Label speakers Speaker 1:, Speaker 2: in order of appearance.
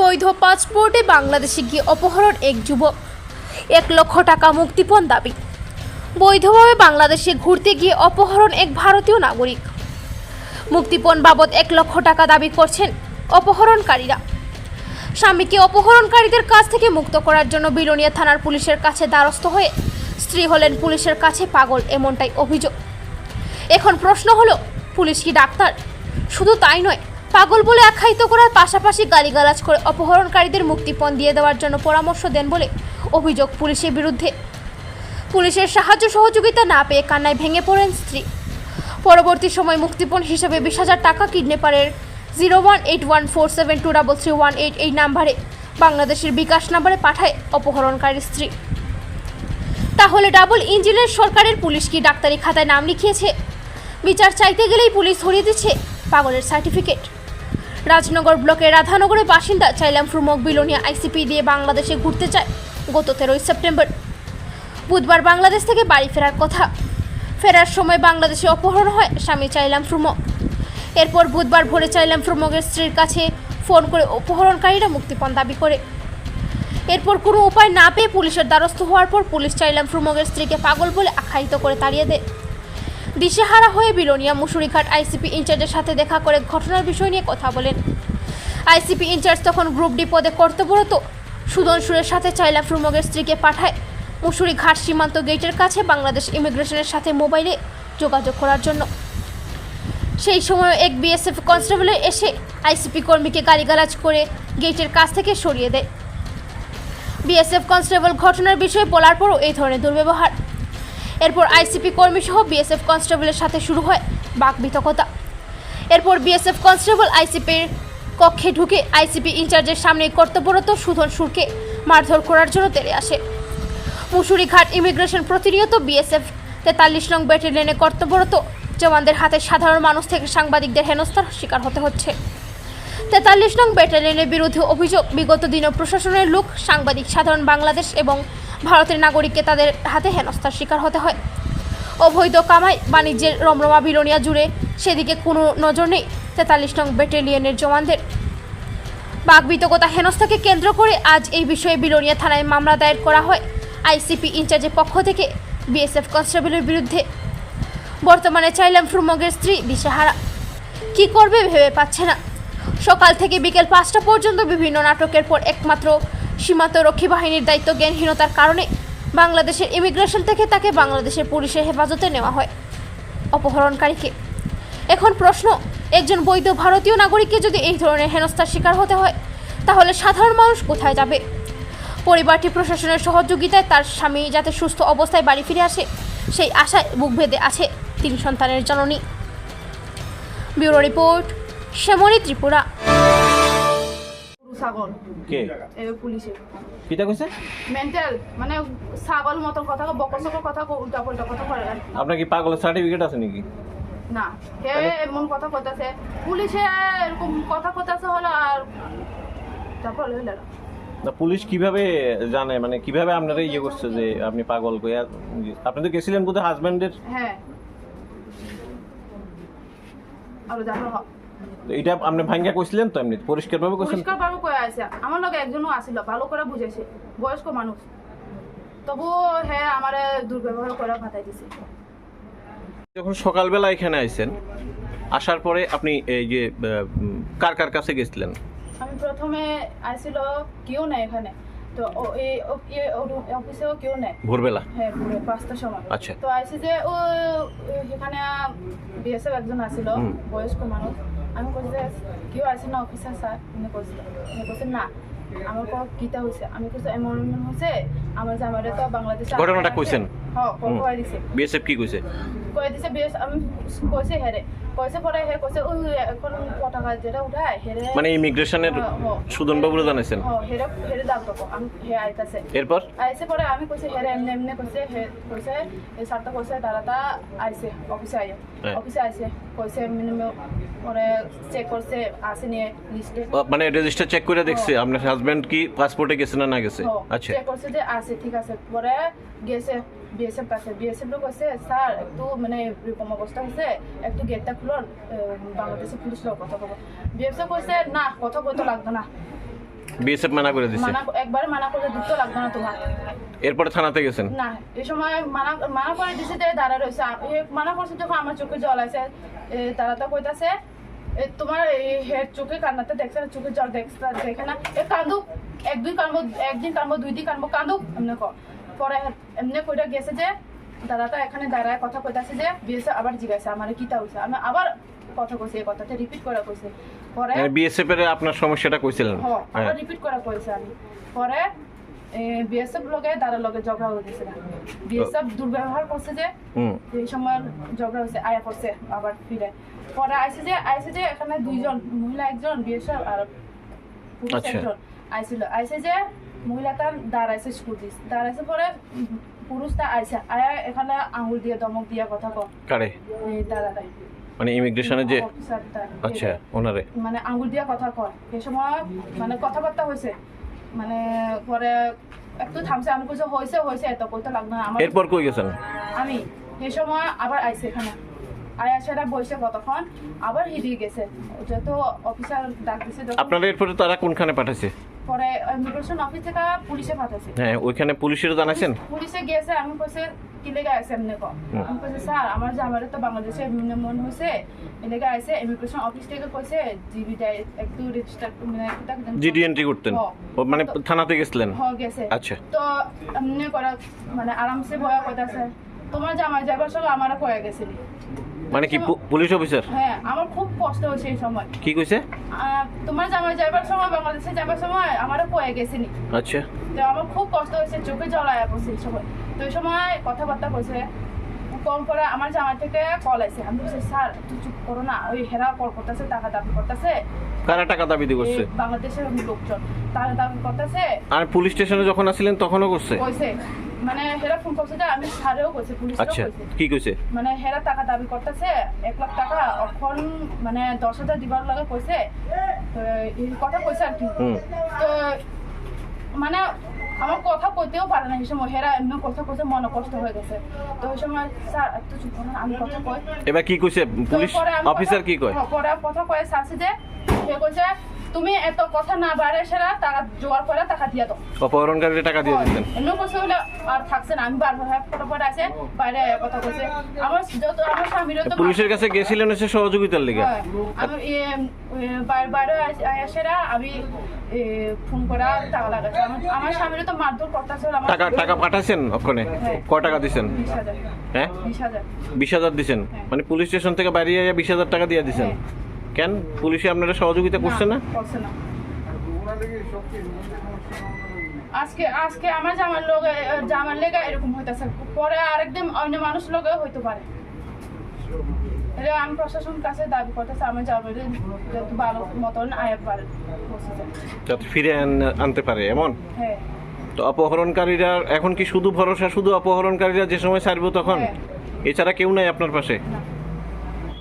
Speaker 1: বৈধ পাসপোর্টে বাংলাদেশে গিয়ে অপহরণ এক যুবক। এক লক্ষ টাকা মুক্তিপণ দাবি। বৈধভাবে বাংলাদেশে ঘুরতে গিয়ে অপহরণ এক ভারতীয় নাগরিক। মুক্তিপণ বাবদ এক লক্ষ টাকা দাবি করছেন অপহরণকারীরা। স্বামীকে অপহরণকারীদের কাছ থেকে মুক্ত করার জন্য বিলোনিয়া থানার পুলিশের কাছে দ্বারস্থ হয়ে স্ত্রী হলেন পুলিশের কাছে পাগল এমনটাই অভিযোগ। এখন প্রশ্ন হলো, পুলিশ কি ডাক্তার? শুধু তাই নয় পাগল বলে আখ্যায়িত করার পাশাপাশি গালিগালাজ করে অপহরণকারীদের মুক্তিপণ দিয়ে দেওয়ার জন্য পরামর্শ দেন বলে অভিযোগ পুলিশের বিরুদ্ধে। পুলিশের সাহায্য সহযোগিতা না পেয়ে কান্নায় ভেঙে পড়েন স্ত্রী। পরবর্তী সময় মুক্তিপণ হিসেবে বিশ হাজার টাকা কিডন্যাপারের zero one eight one four seven two double three one eight এই নাম্বারে বাংলাদেশের বিকাশ নাম্বারে পাঠায় অপহরণকারী স্ত্রী। তাহলে ডাবল ইঞ্জিনের সরকারের পুলিশ কি ডাক্তারি খাতায় নাম লিখিয়েছে? বিচার চাইতে গেলেই পুলিশ ধরিয়ে দিচ্ছে পাগলের সার্টিফিকেট। রাজনগর ব্লকের রাধানগরের বাসিন্দা চাইলাম ফ্রুমক বিলোনিয়া আইসিপি দিয়ে বাংলাদেশে ঘুরতে চায় গত তেরোই সেপ্টেম্বর। বুধবার বাংলাদেশ থেকে বাড়ি ফেরার কথা। ফেরার সময় বাংলাদেশে অপহরণ হয় স্বামী চাইলাম ফ্রুমক এরপর বুধবার ভোরে চাইলাম ফ্রুমকের স্ত্রীর কাছে ফোন করে অপহরণকারীরা মুক্তিপণ দাবি করে। এরপর কোনো উপায় না পেয়ে পুলিশের দ্বারস্থ হওয়ার পর পুলিশ চাইলাম ফ্রুমকের স্ত্রীকে পাগল বলে আখ্যায়িত করে তাড়িয়ে দেয়। দিশেহারা হয়ে বিলোনিয়া মুসুরিঘাট আইসিপি ইনচার্জের সাথে দেখা করে ঘটনার বিষয় নিয়ে কথা বলেন। আইসিপি ইনচার্জ তখন গ্রুপ ডি পদে কর্তব্যরত। সুদন সুরের সাথে চাইলা ফ্রুমকের স্ত্রীকে পাঠায় মুসুরি ঘাট সীমান্ত গেটের কাছে বাংলাদেশ ইমিগ্রেশনের সাথে মোবাইলে যোগাযোগ করার জন্য। সেই সময় এক বিএসএফ কনস্টেবল এসে আইসিপি কর্মীকে গালিগালাজ করে গেটের কাছ থেকে সরিয়ে দেয়। বিএসএফ কনস্টেবল ঘটনার বিষয়ে বলার পরও এই ধরনের দুর্ব্যবহার। এরপর আইসিপি কর্মী সহ বিএসএফ কনস্টেবলের সাথে শুরু হয় বাক বিতকতা এরপর বিএসএফ কনস্টেবল আইসিপির কক্ষে ঢুকে আইসিপি ইনচার্জের সামনে কর্তব্যরত সুধন সুরকে মারধর করার জন্য তেড়ে আসে। মুসুরিঘাট ইমিগ্রেশন প্রতিনিয়ত বিএসএফ তেতাল্লিশ নং ব্যাটালিয়নে কর্তব্যরত। জওয়ানদের হাতে সাধারণ মানুষ থেকে সাংবাদিকদের হেনস্থার শিকার হতে হচ্ছে। তেতাল্লিশ নং ব্যাটালিয়নের বিরুদ্ধে অভিযোগ, বিগত দিনে প্রশাসনের লোক, সাংবাদিক, সাধারণ বাংলাদেশ এবং ভারতের নাগরিককে তাদের হাতে হেনস্থার শিকার হতে হয়। অবৈধ কামাই বাণিজ্যের রমরমা বিলোনিয়া জুড়ে সেদিকে কোনো নজর নেই তেতাল্লিশ নং ব্যাটালিয়নের জওয়ানদের। বাগবিতকতা হেনস্থাকে কেন্দ্র করে আজ এই বিষয়ে বিলোনিয়া থানায় মামলা দায়ের করা হয়। আইসিপি ইনচার্জের পক্ষ থেকে বিএসএফ কনস্টেবলের বিরুদ্ধে। বর্তমানে চাইলাম ফ্রুমগের স্ত্রী দিশাহারা। কি করবে ভেবে পাচ্ছে না। সকাল থেকে বিকেল পাঁচটা পর্যন্ত বিভিন্ন নাটকের পর একমাত্র সীমান্ত রক্ষী বাহিনীর দায়িত্ব জ্ঞানহীনতার কারণে বাংলাদেশের ইমিগ্রেশন থেকে তাকে বাংলাদেশের পুলিশের হেফাজতে নেওয়া হয়। অপহরণকারীকে। এখন প্রশ্ন, একজন বৈধ ভারতীয় নাগরিককে যদি এই ধরনের হেনস্থার শিকার হতে হয়, তাহলে সাধারণ মানুষ কোথায় যাবে? পরিবারটি প্রশাসনের সহযোগিতায় তার স্বামী যাতে সুস্থ অবস্থায় বাড়ি ফিরে আসে, সেই আশায় বুক বেঁধে আছে তিন সন্তানের জননী। Bureau report, Shyamali Tripura.
Speaker 2: ছাগল।
Speaker 3: কে?
Speaker 2: এই পুলিশে
Speaker 3: কইছে?
Speaker 2: মেন্টাল মানে ছাগল কথা কয়, বকর সকর কথা কয়, উল্টা পাল্টা কথা করে
Speaker 3: আপনার কি পাগলের সার্টিফিকেট আছে নাকি?
Speaker 2: না হে এমন কথা কইতাছে? পুলিশে এরকম কথা কইতাছে হলো আর তারপর হইল না।
Speaker 3: না পুলিশ কীভাবে জানে? মানে কীভাবে আপনারা ইয়ে করছে যে আপনি পাগল কইয়া আপনি তো গেছিলেন বোধহয় হাজব্যান্ডের
Speaker 2: হ্যাঁ। আর জানো
Speaker 3: এটা আপনি ভাঙ্গা কইছিলেন তো এমনি পরিষ্কার ভাবে কইছেন
Speaker 2: পরিষ্কার ভাবে কয়ে আছে। আমার লগে একজনও আসিল ভালো করে বুঝেছে বয়স্ক মানুষ। তবুও হ্যাঁ আমারে দুর্ব্যবহার করে ফাটাই দিছে।
Speaker 3: যখন সকালবেলা এখানে আইছেন আসার পরে আপনি এই যে কার কার কাছে গেছিলেন?
Speaker 2: আমি প্রথমে আসছিল কেউ নেই এখানে। তো এই অফিসেও কেউ নেই।
Speaker 3: ভোরবেলা?
Speaker 2: হ্যাঁ পুরো পাঁচটার সময়।
Speaker 3: আচ্ছা।
Speaker 2: তো আইসি যে ও এখানে বিএসএফ একজন আসছিল
Speaker 3: হুম।
Speaker 2: বয়স্ক মানুষ। আমি কইছি কেউ আসে না অফিসার স্যার উনি কইছিল উনি কইছে না আমার ক কিতা হয়েছে আমি কইছি এমন এমন আমার জামাইরে তো বাংলাদেশে
Speaker 3: ঘটনাটা কইছেন? বিএসএফ কি কইছে
Speaker 2: কই দিছে বিএস আমি কইছে হেরে কইছে পরে হে কইছে ওই এখন পতাকা যেটা উঠায় হেরে
Speaker 3: মানে ইমিগ্রেশনের। সুদন বাবুরা জানাইছেন
Speaker 2: হেরে হেরে দাম তো আমি হে আইতাছে
Speaker 3: এরপর?
Speaker 2: আইসে পরে আমি কইছে হেরে এমনি এমনি কইছে হে কইছে এই সারটা কইছে দাদাটা আইছে অফিসে
Speaker 3: হ্যাঁ।
Speaker 2: অফিসে আইছে কইছে মিনিমাম পরে চেক করছে আসে নিয়ে লিস্টে
Speaker 3: মানে রেজিস্টার চেক করে দেখছে আপনার হাজব্যান্ড কি পাসপোর্টে গেছে না না গেছে? আচ্ছা।
Speaker 2: চেক করছে যে আছে ঠিক আছে পরে গেছে। বিএসএফ কাছে বিএসএফ লোক কইছে স্যার একটু মানে এরকম অবস্থা হয়েছে একটু গেটটা খুলুন বাংলাদেশের পুলিশ লোক কথা বলব। বিএসএফ কইছে না কথা বলতে লাগবে না।
Speaker 3: বিএসএফ মানা করে দিছে?
Speaker 2: একবারে মানা করলে দুটো লাগবে না তোমার।
Speaker 3: এরপরে থানাতে গেছেন?
Speaker 2: না এই সময় মানা মানা করে দিছে যে দাঁড়া রয়েছে। মানা করছে যখন আমার চোখে জল আছে তারা তো কইতাছে তোমার এই হেড চোখে কান্নাতে দেখছে না, চোখে জল দেখছে দেখে না। এ কান্দুক এক দুই কানবো একদিন কানবো দুই দিন কানবো কান্দুক। এমনি ক পরে এমনি কইটা গেছে যে দাদাটা এখানে দাঁড়ায় কথা কইতাছে যে বিয়েছে আবার জিজ্ঞাসা আমার কিতা হইছে? আমি আবার কথা কইছে এই কথাটা রিপিট করে কইছে। পরে
Speaker 3: বিএসএফ এর আপনার সমস্যাটা কইছিলেন?
Speaker 2: হ্যাঁ
Speaker 3: হ্যাঁ।
Speaker 2: রিপিট করা কইছে আমি। পরে বিএসএফ লগে দাঁড়ার লগে ঝগড়া হয়ে বিএসএফ দুর্ব্যবহার করছে যে এই সময় ঝগড়া হয়েছে আয়া করছে আবার ফিরে। পরে আইসে যে আইসে যে এখানে দুইজন মহিলা একজন বিএসএফ আর পুরুষ
Speaker 3: আচ্ছা।
Speaker 2: একজন আইছিল। আইসে যে মহিলাটা দাঁড়াইছে স্কুটি। দাঁড়াইছে পরে পুরুষটা আইসে আয়া এখানে আঙুল দিয়ে দমক দিয়া কথা কম
Speaker 3: কারে?
Speaker 2: দাদাটাই।
Speaker 3: মানে যে আচ্ছা ওনারে?
Speaker 2: মানে আঙ্গুল দিয়া কথা কয়। সেই সময় মানে কথাবার্তা হয়েছে মানে পরে একটু থামছে আমি কইছে হয়েছে হয়েছে এত কইতে লাগবে না আমার
Speaker 3: এরপর কই গেছেন?
Speaker 2: আমি। সেই সময় আবার আইছে এখানে। আয়া সেটা বসে কতক্ষণ। আবার হিরিয়ে গেছে। যত অফিসার ডাক দিছে
Speaker 3: আপনারা এরপরে তারা কোনখানে পাঠাইছে?
Speaker 2: পরে ইমিগ্রেশন অফিস থেকে পুলিশে পাঠাইছে।
Speaker 3: হ্যাঁ ওইখানে পুলিশের জানাইছেন?
Speaker 2: পুলিশে গিয়েছে আমি কইছে কি লেগে আছে এমনি কম আমি কইছে স্যার আমার যে আমার তো বাংলাদেশে এমনি মন হয়েছে এলাকা আছে ইমিগ্রেশন অফিস থেকে কইছে জিবি দেয় একটু রেজিস্টার মানে একটা
Speaker 3: জিডি এন্ট্রি করতেন। মানে থানাতে গেছিলেন?
Speaker 2: হয়ে গেছে।
Speaker 3: আচ্ছা।
Speaker 2: তো এমনি করা মানে আরামসে বয়া কইতাছে তোমার জামাই যাবার সঙ্গে আমারও হয়ে গেছিল।
Speaker 3: মানে কি পুলিশ অফিসার
Speaker 2: হ্যাঁ আমার খুব কষ্ট হয়েছে এই সময়।
Speaker 3: কি কইছে?
Speaker 2: তোমার জামাই যাবার সময় বাংলাদেশে যাবার সময় আমারও হয়ে গেছিল
Speaker 3: আচ্ছা।
Speaker 2: তো আমার খুব কষ্ট হয়েছে চোখে জল আয়া পড়ছে এই সময়। তো এই সময় কথাবার্তা কইছে কল করে আমার জামাই থেকে কল আছে আমি বলছি স্যার একটু চুপ করো না। ওই হেরা কল করতেছে টাকা দাবি করতেছে।
Speaker 3: কারা টাকা দাবি করছে?
Speaker 2: বাংলাদেশের লোকজন। টাকা দাবি করতেছে।
Speaker 3: আর পুলিশ স্টেশনে যখন আসছিলেন তখনও করছে?
Speaker 2: কইছে। মানে হেরা ফোন করছে যে আমি স্যারেও কইছে পুলিশেরও
Speaker 3: আচ্ছা
Speaker 2: কইছে।
Speaker 3: কি কইছে?
Speaker 2: মানে হেরা টাকা দাবি করতেছে এক লাখ টাকা এখন মানে দশ হাজার দিবার লাগে কইছে। তো এই কথা কইছে আর কি। তো মানে আমার কথা কইতেও পারে না এই সময় হেরা এমনি কথা কইছে মনে কষ্ট হয়ে গেছে। তো ওই সময় স্যার একটু চুপ করুন আমি কথা কই।
Speaker 3: এবার কি কইছে? পুলিশ অফিসার কি কয়?
Speaker 2: পরে কথা কয়ে শাসি যে সে কইছে তুমি এত কথা না বাড়ে সেরা টাকা জোয়ার করে টাকা দিয়ে দাও।
Speaker 3: অপহরণকারীরা টাকা দিয়ে দিতেন।
Speaker 2: এমনি কইছে হলে আর থাকছে না আমি বারবার হ্যাঁ ফটো ফটো আছে বাইরে কথা কইছে আমার যত আমার স্বামীরও তো
Speaker 3: পুলিশের কাছে গেছিলেন হচ্ছে সহযোগিতার লেগে।
Speaker 2: হ্যাঁ, আমি বাইরে বাইরে আমি ফোন করা টাকা লাগাচ্ছি। আমার স্বামীরও তো মারধর করতেছে আমার
Speaker 3: টাকা টাকা পাঠাইছেন ওখানে?
Speaker 2: হ্যাঁ।
Speaker 3: ক টাকা দিছেন হ্যাঁ?
Speaker 2: বিশ হাজার।
Speaker 3: বিশ হাজার দিছেন
Speaker 2: হ্যাঁ।
Speaker 3: মানে পুলিশ স্টেশন থেকে বাইরে আইয়া বিশ হাজার টাকা দিয়ে দিছেন
Speaker 2: হ্যাঁ।
Speaker 3: কেন? পুলিশে আপনারা সহযোগিতা করছে না?
Speaker 2: করছে না। আজকে আজকে আমার জামার লোকে জামার লেগে এরকম হইতেছে। পরে আরেকদিন অন্য মানুষ লোকে হইতে পারে। এটা আমি প্রশাসন কাছে দাবি করতেছি আমার জামার যত ভালো মতন আয়া পারে
Speaker 3: যাতে ফিরে আন- আনতে পারে এমন?
Speaker 2: হ্যাঁ।
Speaker 3: তো অপহরণকারীরা এখন কি শুধু ভরসা শুধু অপহরণকারীরা যে সময় ছাড়বো তখন?
Speaker 2: হ্যাঁ।
Speaker 3: এছাড়া কেউ নাই আপনার পাশে?
Speaker 2: না।